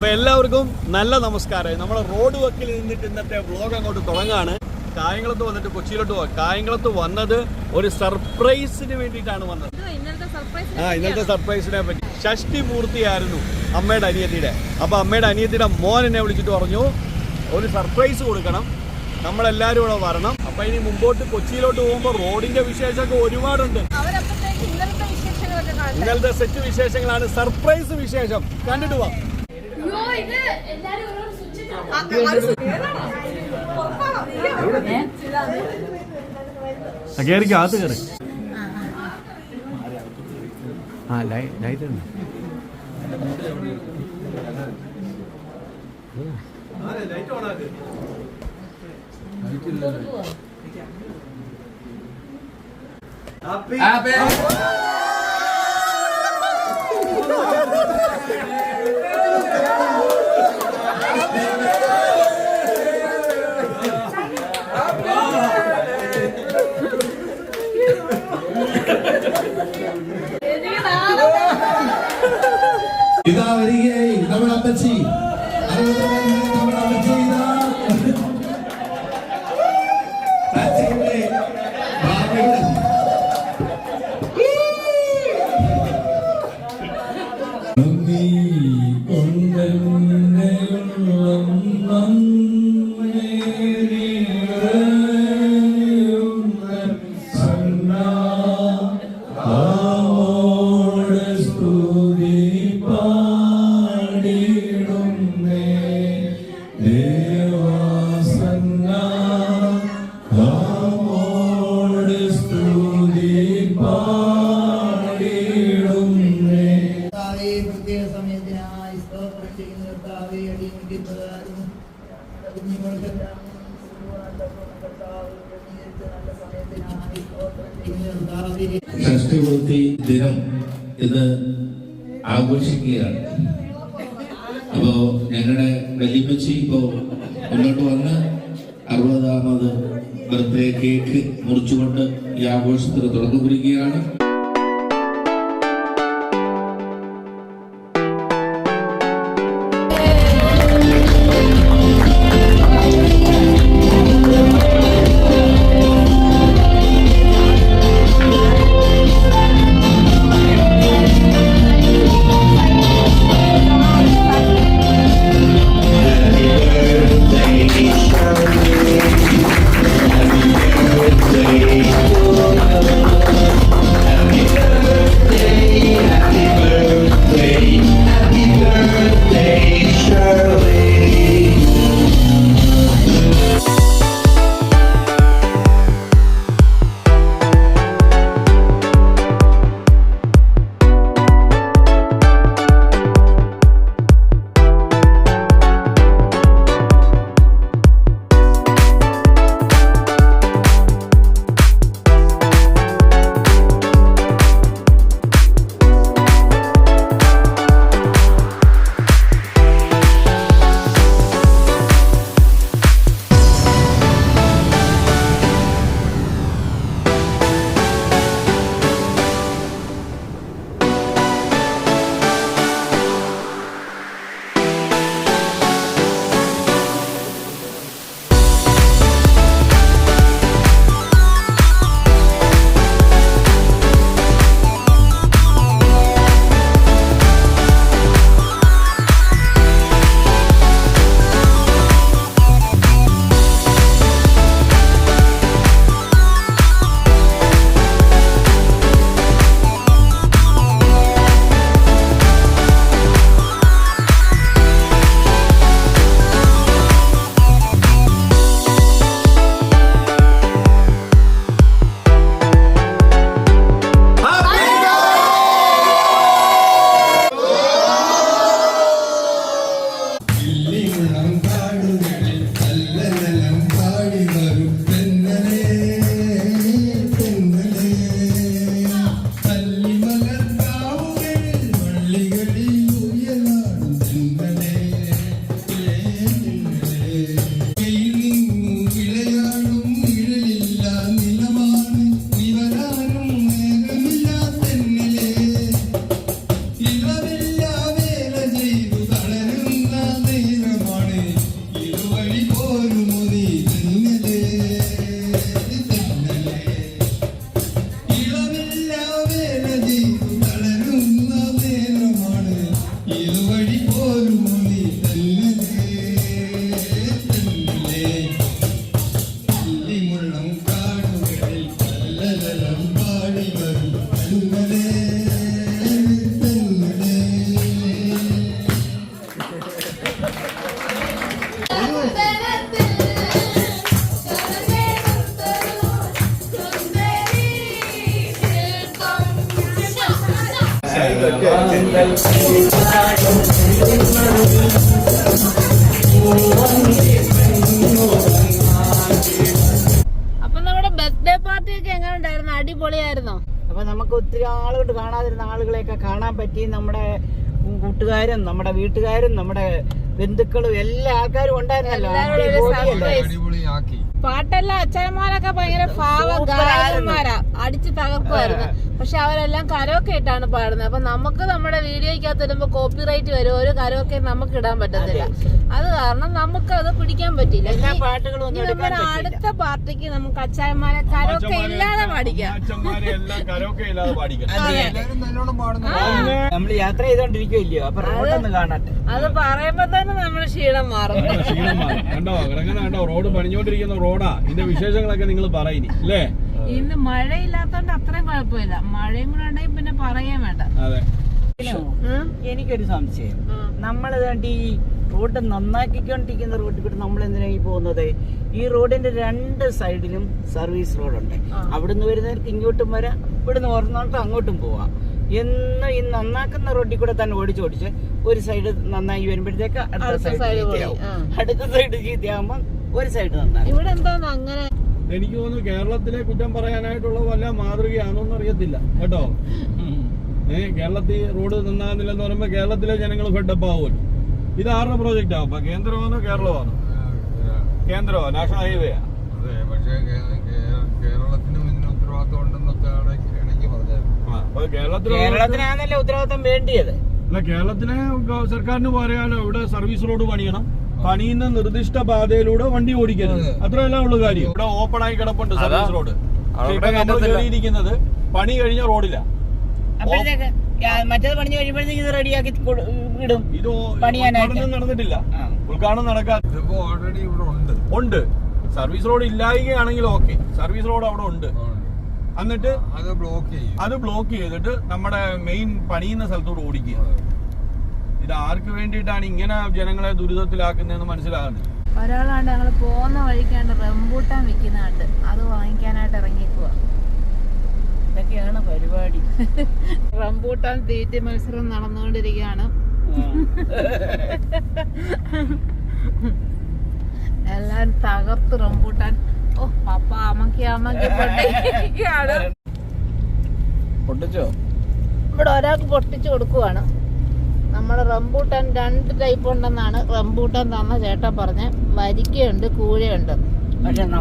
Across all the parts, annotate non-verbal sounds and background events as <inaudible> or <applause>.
അപ്പൊ എല്ലാവർക്കും നല്ല നമസ്കാരം. നമ്മൾ റോഡ് വക്കിൽ നിന്നിട്ട് ഇന്നത്തെ വ്ലോഗ് അങ്ങോട്ട് തുടങ്ങാണ്. കായംകുളത്ത് വന്നിട്ട് കൊച്ചിയിലോട്ട് പോവാം. കായംകുളത്ത് വന്നത് ഒരു സർപ്രൈസിന് വേണ്ടിയിട്ടാണ് വന്നത്. ആ ഇന്നത്തെ സർപ്രൈസിനെ പറ്റി. ഷഷ്ടി മൂർത്തിയായിരുന്നു അമ്മയുടെ അനിയത്തിയുടെ. അപ്പൊ അമ്മയുടെ അനിയത്തിയുടെ മോൻ എന്നെ വിളിച്ചിട്ട് പറഞ്ഞു ഒരു സർപ്രൈസ് കൊടുക്കണം. നമ്മളെല്ലാരും ഇവിടെ വരണം. അപ്പൊ ഇനി മുമ്പോട്ട് കൊച്ചിയിലോട്ട് പോകുമ്പോൾ റോഡിന്റെ വിശേഷമൊക്കെ ഒരുപാടുണ്ട്. ഇന്നലത്തെ സെറ്റ് വിശേഷങ്ങളാണ്. സർപ്രൈസ് വിശേഷം. കണ്ടിട്ട് പോവാം കയറിക്ക് അകത്ത് കയറി. ആ ലൈറ്റ് ഉണ്ട്. ഇതാ നമ്മുടെ ദിനം ഇന്ന് ആഘോഷിക്കുകയാണ്. അപ്പോ ഞങ്ങളുടെ വല്യമ്മച്ചി ഇപ്പോ മുന്നോട്ട് വന്ന് അറുപതാമത് ബർത്ത്ഡേ കേക്ക് മുറിച്ചുകൊണ്ട് ഈ ആഘോഷത്തിന് തുടർന്നു കുറിക്കുകയാണ്. Yeah. നമുക്ക് ഒത്തിരി ആളുകൾ കാണാതിരുന്ന ആളുകളെയൊക്കെ കാണാൻ പറ്റി. നമ്മുടെ കൂട്ടുകാരും നമ്മുടെ വീട്ടുകാരും നമ്മുടെ ബന്ധുക്കളും എല്ലാ ആൾക്കാരും ഉണ്ടായിരുന്നല്ലോ? പാട്ടെല്ലാം അച്ഛന്മാരൊക്കെ ഭയങ്കര പാവ ഗായകന്മാരാ അടിച്ച് തകർക്കുമായിരുന്നു. പക്ഷെ അവരെല്ലാം കരോക്കെ ആയിട്ടാണ് പാടുന്നത്. അപ്പൊ നമുക്ക് നമ്മുടെ വീഡിയോയ്ക്കകത്ത് ഇടുമ്പോൾ കോപ്പി റൈറ്റ് വരും. ഒരു കരോക്കെ നമുക്ക് ഇടാൻ പറ്റത്തില്ല. അത്. കാരണം നമുക്ക് അത് പിടിക്കാൻ പറ്റില്ല. എല്ലാ പാട്ടുകളും ഒന്നും ഇനി നമ്മുടെ പറ്റില്ല. അടുത്ത പാർട്ടിക്ക് നമുക്ക് അച്ചായന്മാരെ കരോക്കെ ഇല്ലാതെ പാടിക്കാം. നമ്മൾ യാത്ര ചെയ്തോണ്ടിരിക്കുമല്ലയോ അപ്പൊ റോഡൊന്ന് കാണട്ടെ. അത് പറയുമ്പോ തന്നെ നമ്മുടെ ക്ഷീണം മാറും. ക്ഷീണം മാറും. കണ്ടോ? കിടങ്ങനെ കണ്ടോ? റോഡ് പണിഞ്ഞോണ്ടിരിക്കുന്ന റോഡാ. ഇതിന്റെ വിശേഷങ്ങളൊക്കെ നിങ്ങൾ പറയിനി അല്ലേ? ഇന്ന് മഴയില്ലാത്തോണ്ട് കുഴപ്പമില്ല. മഴയും കൂടെ ഉണ്ടെങ്കിൽ പിന്നെ പറയാൻ വേണ്ട. അതെ? എനിക്കൊരു സംശയം. നമ്മൾ ഈ റോഡ് നന്നാക്കിക്കൊണ്ടിരിക്കുന്ന റോഡിൽ കൂടെ നമ്മൾ എന്തിനാ ഈ പോകുന്നത്? ഈ റോഡിന്റെ രണ്ട് സൈഡിലും സർവീസ് റോഡുണ്ട്. അവിടുന്ന് വരുന്നവർക്ക് ഇങ്ങോട്ടും വരാം ഇവിടുന്ന് ഓർന്നോട്ട് അങ്ങോട്ടും പോവാം. എന്ന് ഈ നന്നാക്കുന്ന റോഡിൽ കൂടെ തന്നെ ഓടിച്ച് ഓടിച്ച് ഒരു സൈഡ് നന്നായി വരുമ്പോഴത്തേക്ക് അടുത്ത അടുത്ത സൈഡ് ചീത്തയാവും അടുത്ത സൈഡ് ചീത്തയാകുമ്പോൾ ഒരു സൈഡ് നന്നായി ഇവിടെ എന്താ അങ്ങനെ എനിക്ക് തോന്നുന്നു കേരളത്തിലെ കുറ്റം പറയാനായിട്ടുള്ള വല്ല മാതൃകയാണോന്ന് അറിയത്തില്ല. കേട്ടോ? ഏ കേരളത്തിൽ റോഡ് നന്നാകുന്നില്ലെന്ന് പറയുമ്പോ കേരളത്തിലെ ജനങ്ങൾ ഫെഡപ്പ് ആവുമല്ലോ. ഇത് ആരുടെ പ്രോജക്റ്റ് ആവും കേന്ദ്രമാണോ കേരളമാണോ? കേന്ദ്രമോ നാഷണൽ ഹൈവേ അതെ പക്ഷേ കേരളത്തിനും ഇതിന് ഉത്തരവാദിത്വം എനിക്ക് പറഞ്ഞത്. കേരളത്തിനാണല്ലോ വേണ്ടിയത്? അല്ല കേരളത്തിലെ ഗ- സർക്കാരിന് പറയാലോ ഇവിടെ സർവീസ് റോഡ് പണിയണം. പണിയുന്ന നിർദ്ദിഷ്ട പാതയിലൂടെ വണ്ടി ഓടിക്കരുത്. അത്രയല്ല ഉള്ള കാര്യം. ഇവിടെ ഓപ്പൺ ആയി കിടപ്പുണ്ട് സർവീസ് റോഡ്. കയറിയിരിക്കുന്നത് പണി കഴിഞ്ഞ റോഡില്ല മറ്റേത് പണിഞ്ഞ് കഴിയുമ്പോഴത്തേക്ക് ഇത് റെഡിയാക്കി കൊടു- ഇടും. ഇത് പണിയാനായിട്ട്. നടന്നിട്ടില്ല. ഉദ്ഘാടനം നടക്കാൻ ഓൾറെഡി ഇവിടെ ഉണ്ട്. ഉണ്ട്. സർവീസ് റോഡ് ഇല്ലായികയാണെങ്കിൽ ഓക്കെ. സർവീസ് റോഡ് അവിടെ ഉണ്ട്. എന്നിട്ട് അത് ബ്ലോക്ക് ചെയ്യും. അത് ബ്ലോക്ക് ചെയ്തിട്ട് നമ്മുടെ മെയിൻ പണിയുന്ന സ്ഥലത്തോട് ഓടിക്കുക. ഇത് ആർക്ക് വേണ്ടിയിട്ടാണ് ഇങ്ങനെ ജനങ്ങളെ ദുരിതത്തിലാക്കുന്നതെന്ന് മനസ്സിലാകുന്നത്? ഒരാളാണ്ട് ഞങ്ങൾ പോകുന്ന വഴിക്കാണ്ട് റംബൂട്ടാൻ വിൽക്കുന്നുണ്ട് അത് വാങ്ങിക്കാനായിട്ട് ഇറങ്ങിക്കുക ഇതൊക്കെയാണ് പരിപാടി. <laughs> റംബൂട്ടാൻ തീറ്റ മത്സരം നടന്നുകൊണ്ടിരിക്കുകയാണ്. എല്ലാരും തകർത്ത് റംബൂട്ടാൻ. ഓ പപ്പ അമ്മയ്ക്ക് അമ്മയ്ക്ക് പൊട്ടിക്കാണ് പൊട്ടിച്ചോ? ഇവിടെ ഒരാൾക്ക് പൊട്ടിച്ചു കൊടുക്കുവാണ്. നമ്മുടെ റംബൂട്ടാൻ രണ്ട് ടൈപ്പ് ഉണ്ടെന്നാണ് റംബൂട്ടാൻ തന്ന ചേട്ടൻ പറഞ്ഞ്. വരിക്കയുണ്ട് കൂഴയുണ്ട്.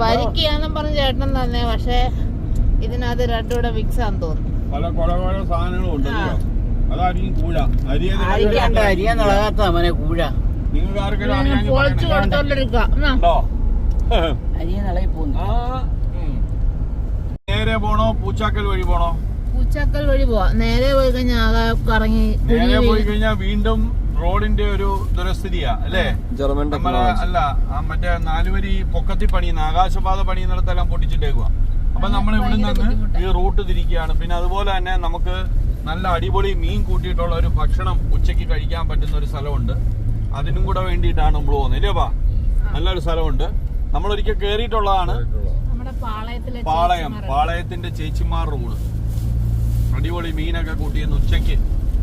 വരിക്കയാന്നും പറഞ്ഞ ചേട്ടൻ തന്നെ പക്ഷേ ഇതിനകത്ത് രണ്ടും കൂടെ മിക്സ് ആന്ന് തോന്നുന്നു. പല സാധനങ്ങളും ഉണ്ടല്ലോ. അതായിരിക്കും കൂഴ. അരി അരിയാന്നുള്ളതാത്ത കൂഴ. ആർക്കെങ്കിലും പൊളിച്ചു. കൊടുത്തോണ്ടിരിക്കുക. ആ, നേരെ പോണോ? പൂച്ചാക്കൽ വഴി പോണോ? പൂച്ചാക്കൽ വഴി പോവാ. നേരെ പോയി കഴിഞ്ഞാൽ ആകെ കറങ്ങി നേരെ പോയി കഴിഞ്ഞാൽ വീണ്ടും റോഡിന്റെ ഒരു ദുരസ്ഥിതിയാ അല്ലേ? ജർമ്മൻ അല്ല മറ്റേ നാലുവരി പൊക്കത്തി പണിയുന്ന ആകാശപാത പണിയുന്നിടത്തെല്ലാം പൊട്ടിച്ചിട്ടേക്കുക അപ്പൊ നമ്മൾ ഇവിടെ നിന്ന് ഈ റൂട്ട് തിരിക്കുകയാണ്. പിന്നെ അതുപോലെ തന്നെ നമുക്ക് നല്ല അടിപൊളി മീൻ കൂട്ടിയിട്ടുള്ള ഒരു ഭക്ഷണം ഉച്ചയ്ക്ക് കഴിക്കാൻ പറ്റുന്ന ഒരു സ്ഥലമുണ്ട്. അതിനും കൂടെ വേണ്ടിയിട്ടാണ് നമ്മൾ പോകുന്നത് ഇല്ലേ പാ നല്ലൊരു സ്ഥലമുണ്ട്. നമ്മൾ ഒരിക്കൽ കയറിയിട്ടുള്ളതാണ് നമ്മുടെ പാളയത്തിലെ പാളയം പാളയത്തിന്റെ ചേച്ചിമാർ റൂഡ്. അടിപൊളി മീനൊക്കെ കൂട്ടിയെന്ന് ഉച്ചയ്ക്ക്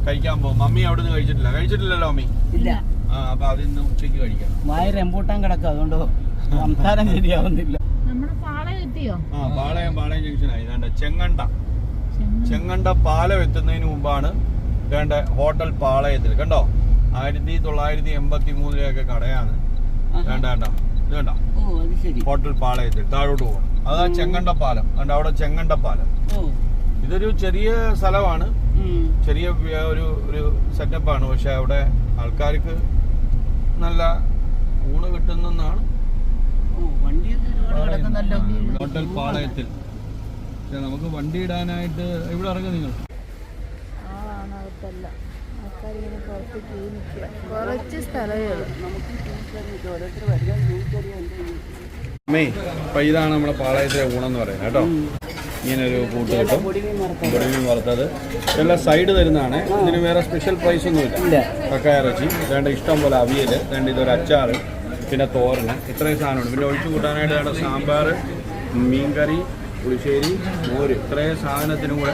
കഴിക്കാൻ പോകും. മമ്മി അവിടെ നിന്ന് കഴിച്ചിട്ടില്ല. കഴിച്ചിട്ടില്ലല്ലോ മമ്മി? ഇല്ല. ആ അപ്പൊ അതിന്ന് ഉച്ചയ്ക്ക് കഴിക്കാം വായ റെമ്പൂട്ടാൻ കിടക്കുക അതുകൊണ്ട് സംസാരം ശരിയാവുന്നില്ല. നമ്മുടെ പാളയം എത്തിയോ? ആ പാളയം പാളയം ജംഗ്ഷനായി. വേണ്ട ചെങ്ങണ്ട. ചെങ്ങണ്ട പാലം എത്തുന്നതിന് മുമ്പാണ് വേണ്ട ഹോട്ടൽ പാളയത്തിൽ. കണ്ടോ? ആയിരത്തി തൊള്ളായിരത്തി എൺപത്തി മൂന്നിലൊക്കെ കടയാണ്. വേണ്ട വേണ്ട ഇത് വേണ്ട ഓ അത് ശരി. ഹോട്ടൽ പാളയത്തിൽ താഴോട്ട് പോകണം. അതാ ചെങ്ങണ്ട പാലം കണ്ട? അവിടെ ചെങ്ങണ്ട പാലം ഓ. ഇതൊരു ചെറിയ സ്ഥലമാണ്. ചെറിയ ഒരു ഒരു സെറ്റപ്പാണ് പക്ഷെ അവിടെ ആൾക്കാർക്ക് നല്ല ഊണ് കിട്ടുന്നെന്നാണ്. കിടക്കുന്നല്ലോ ഹോട്ടൽ പാളയത്തിൽ. പക്ഷെ നമുക്ക് വണ്ടി ഇടാനായിട്ട് ഇവിടെ ഇറങ്ങും നിങ്ങൾ? കുറച്ച് സ്ഥലമേ ഉള്ളൂ. ഇതാണ് നമ്മുടെ പാളയത്തിലെ ഊണെന്ന് പറയുന്നത് കേട്ടോ. ഇങ്ങനെ ഒരു കൂട്ട് കിട്ടും. പൊടിമീൻ വറുത്തത്. ഇതെല്ലാം സൈഡ് തരുന്നതാണ്. ഇതിന് വേറെ സ്പെഷ്യൽ പ്രൈസ് ഇല്ല. ഒന്നുമില്ല കക്കായ ഇറച്ചി. രണ്ട് ഇഷ്ടം പോലെ അവിയൽ രണ്ട് ഇതൊരു അച്ചാറ് പിന്നെ തോരന് ഇത്രയും സാധനമുണ്ട്. പിന്നെ ഒഴിച്ചു കൂട്ടാനായിട്ട് വേണ്ട സാമ്പാർ മീൻകറി പുളിശ്ശേരി മോര്. ഇത്രയും സാധനത്തിനും കൂടെ.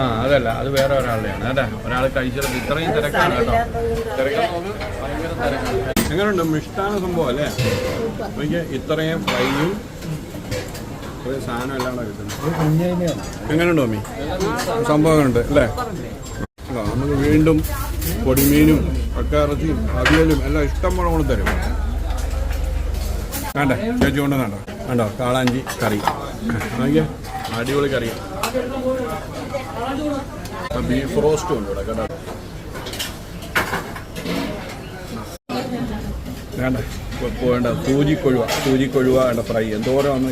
ആ അതല്ല. അത് വേറെ ഒരാളുടെയാണ്. അല്ലേ? ഒരാൾ കഴിച്ചത് ഇത്രയും തിരക്കാണ് കേട്ടോ. തിരക്കാൻ ഭയങ്കര തിരക്കാണ്. എങ്ങനെയുണ്ട്? മിഷ്ടാന സംഭവം അല്ലേ? എനിക്ക് ഇത്രയും ഫ്രൈയും ഇത്രയും സാധനം എല്ലാം കൂടെ കിട്ടുന്നു എങ്ങനെയുണ്ട് മമ്മി? സംഭവം ഉണ്ട് അല്ലേ? നമുക്ക് വീണ്ടും പൊടിമീനും കക്കയിറച്ചിയും അവിയലും എല്ലാം ഇഷ്ടം പോലെ കൊണ്ട് തരും. വേണ്ട? ചേച്ചി കൊണ്ട് വേണ്ട വേണ്ടോ? കാളാഞ്ചി കറി. നോക്കിയേ അടിപൊളി കറി. ബീഫ് റോസ്റ്റും ഉണ്ട് ഇവിടെ കേട്ടോ. വേണ്ട? വേണ്ട സൂചിക്കൊഴുവ സൂചിക്കൊഴുവ വേണ്ട ഫ്രൈ എന്തോരം വന്നു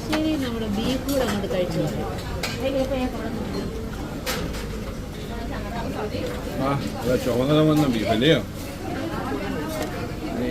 പുളിശ്ശേരി നമ്മുടെ ബീഫ് കൂടെ അങ്ങോട്ട് കഴിച്ചു ആ ചുവന്ന വന്ന ബീഫ് അല്ലയോ? ഏ.